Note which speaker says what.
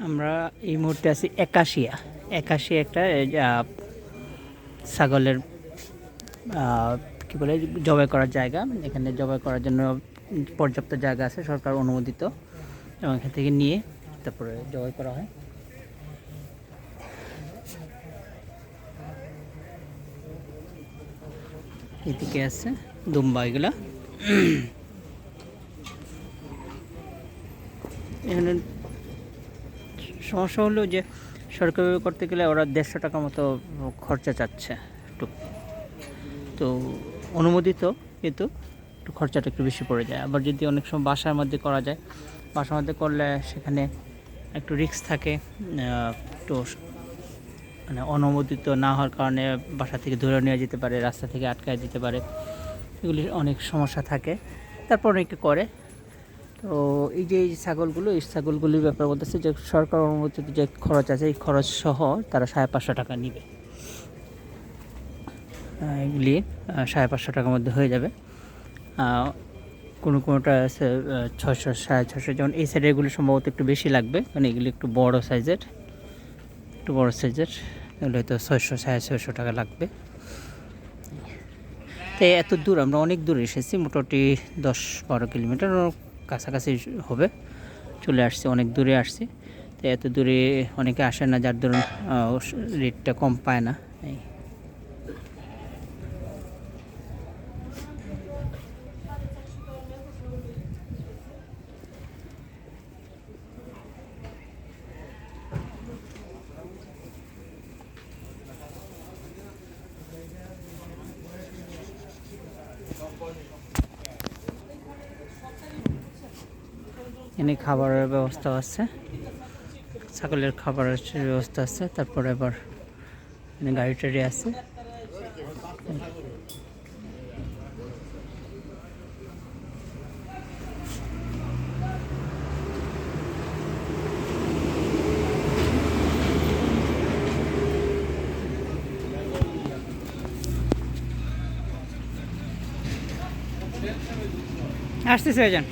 Speaker 1: আমরা এই মুহূর্তে আছি একাশিয়া। একাশিয়া একটা ছাগলের কি বলে, জবাই করার জায়গা। এখানে জবাই করার জন্য পর্যাপ্ত জায়গা আছে, সরকার অনুমোদিত। এবং এখান থেকে নিয়ে তারপরে জবাই করা হয়। এদিকে আছে দুম্বা এগুলা এখানে সমস্যা হলো যে সরকারি করতে গেলে ওরা দেড়শো টাকা মতো খরচা চাচ্ছে একটু। তো অনুমোদিত কিন্তু একটু খরচাটা একটু বেশি পড়ে যায়। আবার যদি অনেক সময় বাসার মধ্যে করা যায়, বাসার মধ্যে করলে সেখানে একটু রিস্ক থাকে একটু মানে অনুমোদিত না হওয়ার কারণে বাসা থেকে ধরে নিয়ে যেতে পারে, রাস্তা থেকে আটকায় দিতে পারে। এগুলির অনেক সমস্যা থাকে। তারপর অনেকে করে। তো এই যে ছাগলগুলো, এই ছাগলগুলির ব্যাপার বলতেছে যে সরকার অনুমোদিত যে খরচ আছে, এই খরচ সহ তারা সাড়ে পাঁচশো টাকা নিবে। এগুলি সাড়ে পাঁচশো টাকার মধ্যে হয়ে যাবে। কোনো কোনোটা আছে ছশো সাড়ে ছশো যেমন এই সাইডে এগুলি সম্ভবত একটু বেশি লাগবে কারণ এগুলি একটু বড় সাইজের একটু বড় সাইজের এগুলো হয়তো ছয়শো, সাড়ে ছয়শো টাকা লাগবে। তাই এত দূর, আমরা অনেক দূর এসেছি, মোটামুটি দশ বারো কিলোমিটার কাছাকাছি হবে। চলে আসছে, অনেক দূরে আসছে। তো এত দূরে অনেকে আসে না, যার ধরুন রেটটা কম পায় না। এই এখানে খাবারের ব্যবস্থা আছে। ছাগলের খাবারের ব্যবস্থা আছে। তারপরে আবার এখানে গাড়ি টাড়ি আছে। আসতেছে যান